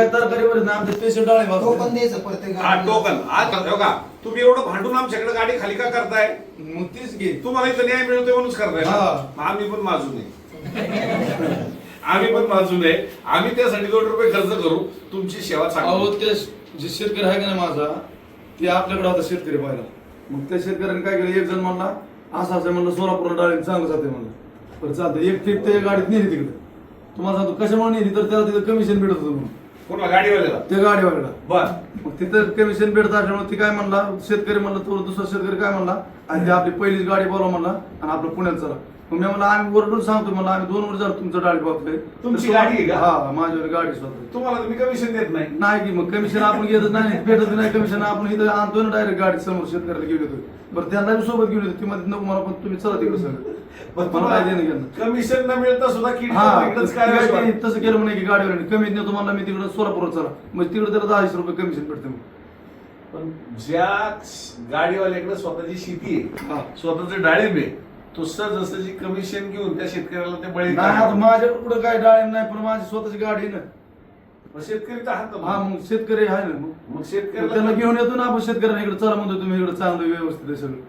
काय तरकारी वगैरे ना आमचे स्पेशल डाळे तो पण भाजून द्यायचं प्रत्येक हा टोकन. आज हो का? तुम्ही एवढं भांडून आमच्याकडे गाडी खाली का करताय? मग तीच घे. तुम्हाला इथं न्याय मिळतोय म्हणूनच करताय ना? हा. मग आम्ही पण माजून आहे. आम्ही पण माजून आहे. आम्ही त्यासाठी दोन रुपये खर्च करू. तुमची सेवा अहो चांगली ते जे शेतकरी आहे का नाही माझा ते आपल्याकडे होता शेतकरी पाहिला. मग त्या शेतकऱ्याने काय केलं? एक जण म्हणला असं असं म्हणलं सोलापूर डाळी चांगलं जाते म्हणलं. बरं चालतं एक ट्रिप त्या गाडीत नेली तिकडे. तुम्हाला सांगतो कशामुळे नेली? तर त्याला तिथं कमिशन भेटत होतं म्हणून. कोणला गाडीवाल्याला? बर. मग तिथं कमिशन भेटत असल्यामुळे ती काय म्हणला? शेतकरी म्हणला तो दुसरा शेतकरी काय म्हणला? आणि ती आपली पहिलीच गाडी बोलवा म्हणला आणि आपलं पुण्यात चला. मग मी म्हणलं आम्ही ओरडून सांगतो म्हणलं आम्ही दोन वर्ष झालं तुमचं गाडी बघतोय तुमची गाडी आहे का? हा माझ्यावर गाडी स्वतः. तुम्हाला तुम्ही कमिशन देत नाही. नाही की मग कमिशन आपण घेतच नाही भेटत नाही कमिशन आपण इथं आणतो ना डायरेक्ट गाडी समोर शेतकऱ्याला घेऊन येतो बरं त्यांना बी सोबत घेऊन येतो ती मध्ये नको मला पण तुम्ही चला तिकडे पण मला काय देणं घेणं कमिशन न मिळता सुद्धा काय ते तसं केलं म्हणे की गाडीवर कमीत नाही तुम्हाला मी तिकडे सोलापूर चला मग तिकडे त्याला दहाशे रुपये कमिशन भेटते मग पण ज्या गाडीवाल्याकडे स्वतःची शेती आहे. स्वतःच डाळिंब आहे तो सहजासहजी कमिशन घेऊन त्या शेतकऱ्याला ते बळी नाही आता. माझ्याकडे काय डाळिंब नाही पण माझी स्वतःची गाडी आहे ना मग शेतकरी तर आहात ना हा मग. मग शेतकरी आहे ना मग मग मग शेतकऱ्याला घेऊन येतो ना आपण शेतकऱ्यांना इकडे चला म्हणतो तुम्ही इकडे चांगलं व्यवस्थित आहे सगळं.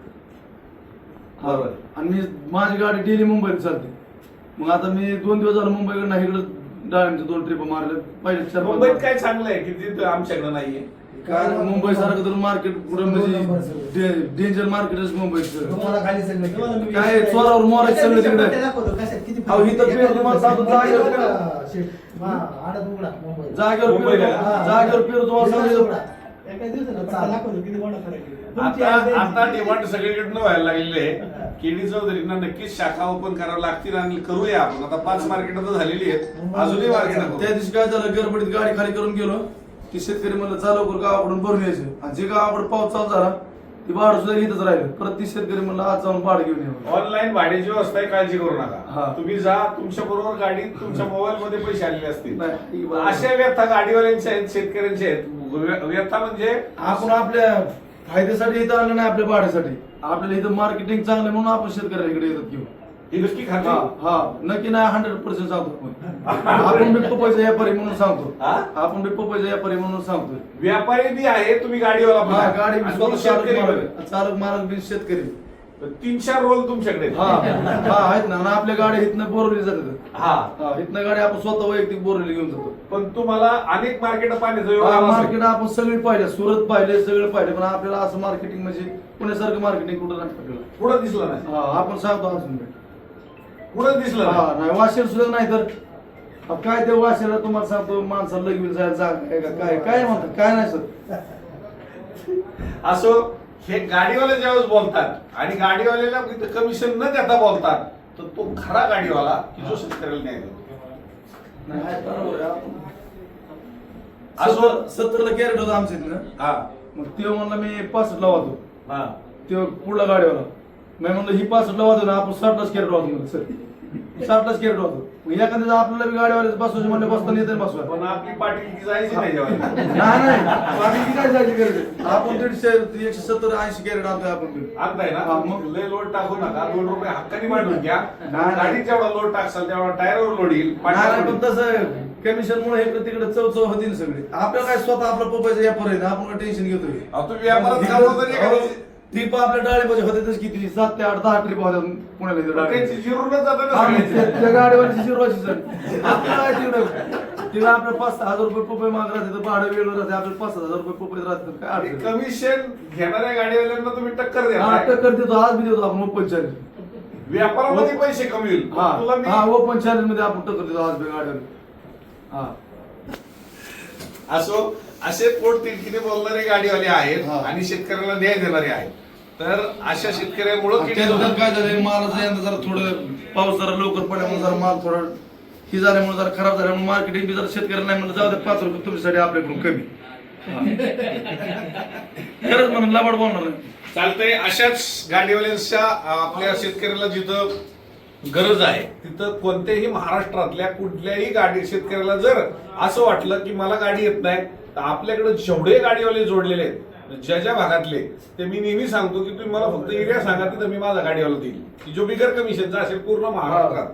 बरोबर. आणि मी माझी गाडी डेली मुंबईत चालते. मग आता मी दोन दिवस झालं मुंबईकडे नाही इकडे डाळिंबचे दोन ट्रिप मारले. पहिले चार पाच मुंबईत. काय चांगलं आहे की तिथं आमच्याकडे नाहीये? काय मुंबई सारखं तर मार्केट पुढे म्हणजे. डेंजर मार्केटच मुंबईचं तुम्हाला खाली सगळं काय चोरावर मोरायचं सगळं तिकडे. अहो, तुम्हाला सांगतो, जागेवर मुंबईत. जागेवर पेरू मुंबईला. तुम्हाला- सांगितलं. आता. डिमांड सगळीकडनं व्हायला लागलेली आहे केडी चौधरींना नक्कीच शाखा ओपन करावं लागतील आणि करूया आपण. आता पाच मार्केट तर झालेली आहेत. अजूनही मार्केट त्या दिवशी काय झालं? गडबडीत गाडी खाली करून गेलो. की शेतकरी म्हणलं चालू गावाकडून भरून यायचं. आणि जे गावाकडे पाऊस चालू झाला ती भाडं सुद्धा इथंच राहिलं. परत ती शेतकरी म्हणलं आज जाऊन भाडं घेऊन ये. ऑनलाईन भाड्याची व्यवस्था आहे काळजी करू हा. नका तुम्ही जा तुमच्या बरोबर गाडीत तुमच्या मोबाईल मध्ये पैसे आलेले असतील. नाही. अशा व्यथा गाडीवाल्यांच्या आहेत शेतकऱ्यांच्या आहेत. व्य- व्यथा म्हणजे आपण आपल्या फायद्यासाठी इथं आलं नाही आपल्या भाड्यासाठी. आपल्याला इथं मार्केटिंग चांगलं आहे म्हणून आपण शेतकऱ्याला इकडे येतात घेऊन. नक्की हा खात्री? हा नक्की नाही हंड्रेड पर्सेंट सांगतो आपण बी पपईचा व्यापारी म्हणून सांगतो. हा? आपण बी पपईचा व्यापारी म्हणून सांगतो. व्यापारी बी आहे तुम्ही गाडीवाला हा. गाडी आणि स्वतः तुम्ही चालक शेतकरी पण मालक चालक मालक बी शेतकरी. तीन चार रोल तुमच्याकडे. आहेत. हा. हा आहेत ना. आणि आपल्या गाड्या इथनं बोरवली जातात. हा. हा इथनं गाडी आपण स्वतः वैयक्तिक बोरवली घेऊन जातो. पण तुम्हाला अनेक मार्केट पाहण्याचा योग आला असेल. मार्केट आपण सगळी पाहिले सुरत पाहिले सगळं पाहिले. पण आपल्याला असं मार्केटिंग म्हणजे पुण्यासारखं मार्केटिंग कुठं नाही आपल्याला. पुढं दिसलं नाही. हा आपण सांगतो अजून. बी. पुढं दिसलं हा नाही नाही वाशेर सुद्धा नाही तर. अब काय ते वाशेला तुम्हाला सांगतो माणसाला लगवीन जायला जागा आहे का? काय काय म्हणतात? काय नाही सर. असो हे गाडीवाले ज्यावेळेस बोलतात आणि गाडीवाल्याला इथं कमिशन न देता बोलतात तर तो खरा गाडीवाला की जो शेतकऱ्याला न्याय देतो. नाही, आहे, बरोबर आहे. आपण- असो. सत्तर- सत्तरला कॅरेट होता आमच्या इथनं. हा. मग ते म्हणलं मी पासष्ट लावतो हा. ते पुढला गाडीवाला. मी म्हणलं ही पासष्ट लावतो ना आपण साठलाच कॅरेट वाहतो म्हणलं सर साठलाच कॅरेट मग एखाद्या आपल्याला बी गाडीवाले बसवायचे म्हणले बसताना येते बसवा. पण आपली पाटील जायची नाही नाही नाही. बाकी काय जायची आहे? आपण दीडशे एकशे सत्तर ऐंशी कॅरेट आणतोय आपण. आणताय ना? हा, मग? लय लोड टाकू नका. दोन रुपये हक्कानी मांडून घ्या. नाही. गाडीत जेवढा लोड टाकसाल तेवढा टायरवर लोड येईल. नाही नाही, पण. तसं कमिशन मुळे इकडे तिकडे चव चव होती ना सगळी. आपल्याला काय स्वतः आपला पप्पाचा व्यापार आहे ना? आपण टेन्शन घेतोय? ट्रिप आपल्या होते तशी किती? सात ते आठ दहा ट्रिप होत्या पुण्याला इथं त्यांची डाळीमध्ये. जिरूनच. त्या- शिरवाची सर. आपल्याला काय तिकडं तिकडे आपल्या पाच सहा हजार रुपये पपई माग राहते तर भाडं वेळ राहते आपल्याला पाच हजार रुपये पपई राहते तर काय अडचण? नाही. कमिशन घेणाऱ्या गाडीवाल्यांना तुम्ही टक्कर द्या. हा टक्कर देतो आज बी देतो आपण ओपन चॅलेंज व्यापारामध्ये पैसे कमी होईल. हा तुला मी हा ओपन चॅलेंजमध्ये आपण टक्कर देतो आज बी गाडीवर. हा. असो असे पोट तिडकीने बोलणारे गाडीवाले आहेत हा. आणि शेतकऱ्याला न्याय देणारे आहेत. तर अशा शेतकऱ्यामुळे काय झालंय मालाचं यंदा जरा थोडं पाऊस जरा लवकर पडल्यामुळे जरा माल थोडा ही झाल्यामुळे जरा खराब झाल्यामुळे मार्केटिंग बी जरा शेतकऱ्याला नाही म्हणलं जाऊ दे पाच रुपये तुमच्यासाठी आपल्याकडून कमी. खरंच म्हणून लबाड बोलणार नाही. चालतंय अशाच गाडीवाल्यांच्या आपल्या शेतकऱ्याला जिथं गरज आहे तिथं कोणत्याही महाराष्ट्रातल्या कुठल्याही गाडी शेतकऱ्याला जर असं वाटलं की मला गाडी येत नाही तर आपल्याकडे जेवढे गाडीवाले जोडलेले आहेत ज्या ज्या भागातले ते मी नेहमी सांगतो की तुम्ही मला फक्त एरिया सांगा तिथं मी माझा गाडीवाला देईल. की जो बिगर कमिशनचा असेल पूर्ण महाराष्ट्रात.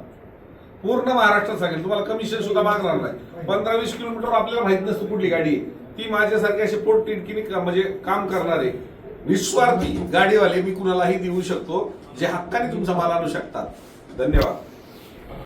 पूर्ण महाराष्ट्रात सांगेल. तुम्हाला कमिशन सुद्धा मागणार नाही. पंधरा वीस किलोमीटर आपल्याला माहीत नसतं कुठली गाडी ती माझ्यासारखी अशी पोटतिडकीने का- म्हणजे काम करणारे निस्वार्थी गाडीवाले मी कुणालाही देऊ शकतो जे हक्काने तुमचा माल आणू शकतात. धन्यवाद.